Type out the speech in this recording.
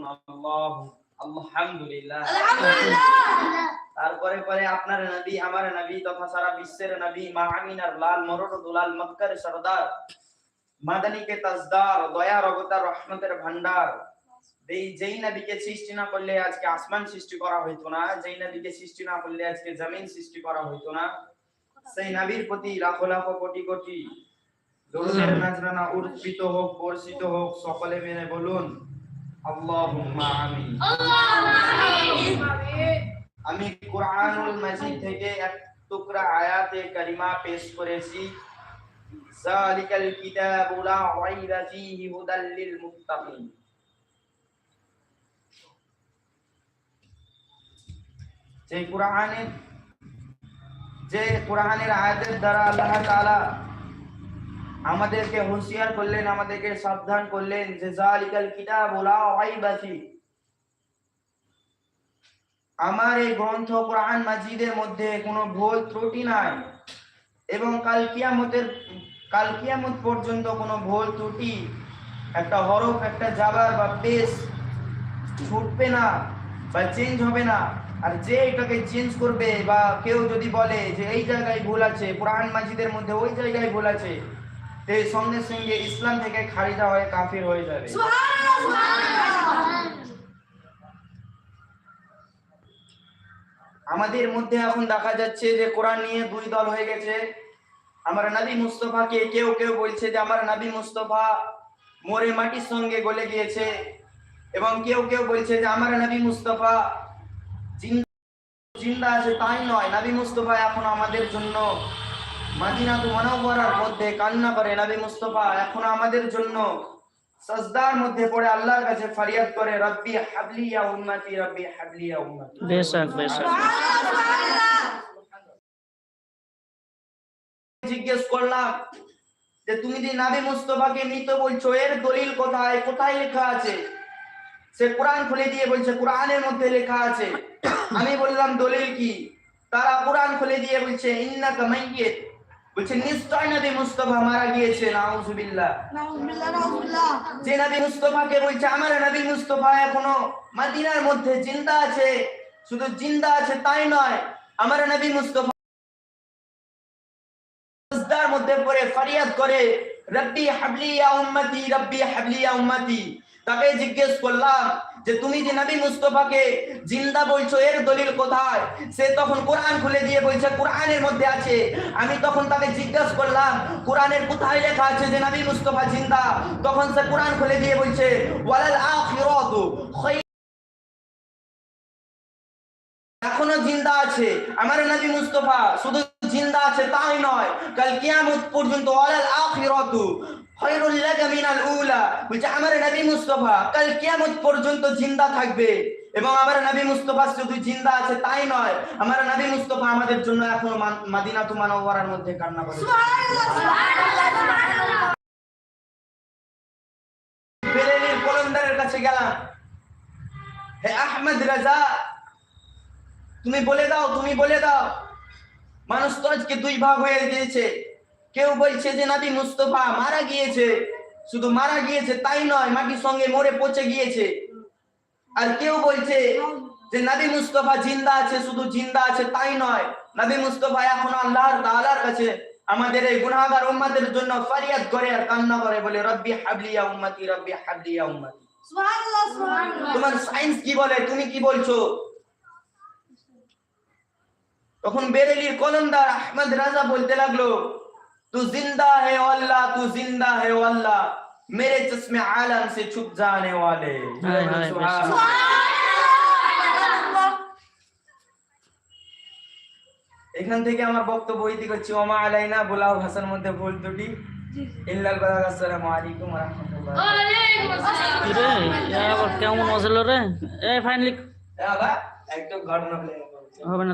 বলুন আল্লাহ আলহামদুলিল্লাহ। তারপরে পরে আপনার নবী আমার নবী তথা সারা বিশ্বের নবী মা আমিনার লাল দুলাল মক্কার সরদার মাদানীকে তাজদার দয়ার অবতার রহমতের ভান্ডার এই যেই নবীকে সৃষ্টি না করলে আজকে আসমান সৃষ্টি করা হইতো না যেই নবীকে সৃষ্টি না করলে আজকে জমিন সৃষ্টি করা হইতো না সেই নবীর প্রতি লাখো লাখো কোটি কোটি দরুদের নাজরানা উর্পিত হোক বর্ষিত হোক সকলে মেনে বলুন। আমি কোরআনুল মাজিদ থেকে এক টুকরা আয়াতে কারিমা পেশ করেছি। জালিকাল কিতাবু লা রাইবা ফীহি হুদাল লিল মুত্তাকিন। যে কোরআনের যে কোরআনের আয়াতের দ্বারা আল্লাহ তাআলা আমাদেরকে হুঁশিয়ার করলেন, আমাদেরকে সাবধান করলেন যে জালিকাল কিতাবু লা রাইবা ফীহি আমার এই গ্রন্থ কোরআন মাজিদের মধ্যে কোনো ভুল ত্রুটি নাই এবং কাল কিয়ামতের, কাল কিয়ামত পর্যন্ত কোনো ভুল ত্রুটি, একটা হরফ, একটা জাবার বা পেশ ছুটবে না বা চেঞ্জ হবে না। আর যে এটাকে চেঞ্জ করবে বা কেউ যদি বলে যে এই জায়গায় ভুল আছে, কোরআন মাজিদের মধ্যে ওই জায়গায় ভুল আছে তো এই সঙ্গে সঙ্গে ইসলাম থেকে খারিজা হয়ে কাফির হয়ে যাবে। আমাদের মধ্যে এখন দেখা যাচ্ছে যে কোরআন নিয়ে দুই দল হয়ে গেছে। আমার নবী মুস্তফাকে কেউ কেউ বলছে যে আমার নবী মুস্তফা মরে মাটির সঙ্গে গলে গিয়েছে। এবং কেউ কেউ বলছে যে আমার নবী মুস্তফা জিন- জিন্দা আছে তাই নয়। নবী মুস্তফা এখন আমাদের জন্য মাদিনাতু মানবরার মধ্যে কান্না করে নবী মুস্তফা। এখন আমাদের জন্য সজদার মধ্যে পড়ে আল্লাহর কাছে ফরিয়াদ করে রব্বি হাবলি ইয়া উম্মতি রব্বি হাবলি ইয়া উম্মতি। বেশক বেশক। জিজ্ঞেস করলাম যে তুমি যে নাবি মুস্তফাকে মৃত বলছো এর দলিল কোথায়? কোথায় লেখা আছে? সে কোরআন খুলে দিয়ে বলছে কোরআনের মধ্যে লেখা আছে। আমি বললাম দলিল কি? তারা কোরআন খুলে দিয়ে বলছে মাইয়িত। বলছে নিশ্চয় নবী মুস্তফা মারা গিয়েছে নাউজুবিল্লাহ। নাউজুবিল্লাহ নাউজুবিল্লাহ। যে নবী মুস্তফাকে বলছে আমার নবী মুস্তফা এখনও মদিনার মধ্যে জিন্দা আছে। শুধু জিন্দা আছে তাই নয় আমার নবী মুস্তফা মধ্যে পড়ে ফরিয়াদ করে রব্বি হাবলি ইয়া উম্মতি রব্বি হাবলি ইয়া উম্মতি। তাকে জিজ্ঞেস করলাম যে, তুমি যে নবী মুস্তফাকে জিন্দা বলছো, এর দলিল কোথায়? সে তখন কোরআন খুলে দিয়ে বলছে, কোরআনের মধ্যে আছে। আমি তখন তাকে জিজ্ঞেস করলাম, কোরআনের কোথায় লেখা আছে যে নবী মুস্তফা জিন্দা? তখন সে কোরআন খুলে দিয়ে বলছে, ওয়ালাল আখিরাতু এখনও জিন্দা আছে। আমার নবী মুস্তফা শুধু জিন্দা আছে তাই নয়, কাল কিয়ামত পর্যন্ত ওয়ালাল আখিরাতু বলছে আমার নবী মুস্তফা কাল কিয়ামত পর্যন্ত জিন্দা থাকবে। এবং আমার নবী মুস্তফা শুধু জিন্দা আছে তাই নয় আমার নবী মুস্তফা আমাদের জন্য এখনও মান- মাদিনাতু মানওয়ারার মধ্যে কান্না করে বেরেলির কলন্দারের কাছে গেলাম। হে আহমদ রাজা তুমি বলে দাও তুমি বলে দাও। মানুষ তো আজকে দুই ভাগ হয়ে গিয়েছে। কেউ বলছে যে নাবি মুস্তফা মারা গিয়েছে শুধু মারা গিয়েছে তাই নয় মাটির সঙ্গে মরে পচে গিয়েছে। আর কেউ বলছে যে নবী মুস্তফা জিন্দা আছে শুধু জিন্দা আছে তাই নয় নবী মুস্তফা এখন আল্লাহর তাআলার কাছে আমাদের এই গুনাহগার উম্মতের জন্য ফরিয়াদ করে আর কান্না করে বলে রব্বি হাবলিয়া উম্মতি রব্বি হাবলিয়া উম্মতি। সুবহানাল্লাহ সুবহানাল্লাহ। তোমার সায়েন্স কি বলে তুমি কি বলছো? তখন বেরেলির কলমদার আহমদ রাজা বলতে লাগল তু জিন্দা है ओ अल्लाह तू जिंदा है ओ अल्लाह मेरे चश्मे आलम से छुप जाने वाले हाय, हाय, सुभान बेशक। अल्लाह। এখান থেকে আমার বক্তব্য ইতি করছি ওমা আলাইনা বোলাও ভাষার মধ্যে ভুল ত্রুটি ইল্লাল বালাগ আসসালামু আলাইকুম ওয়া রাহমাতুল্লাহ কিরে ইয়া আবার কেমন হছিল রে এই ফাইনালি বাবা একটু ঘটনা বলে হবে না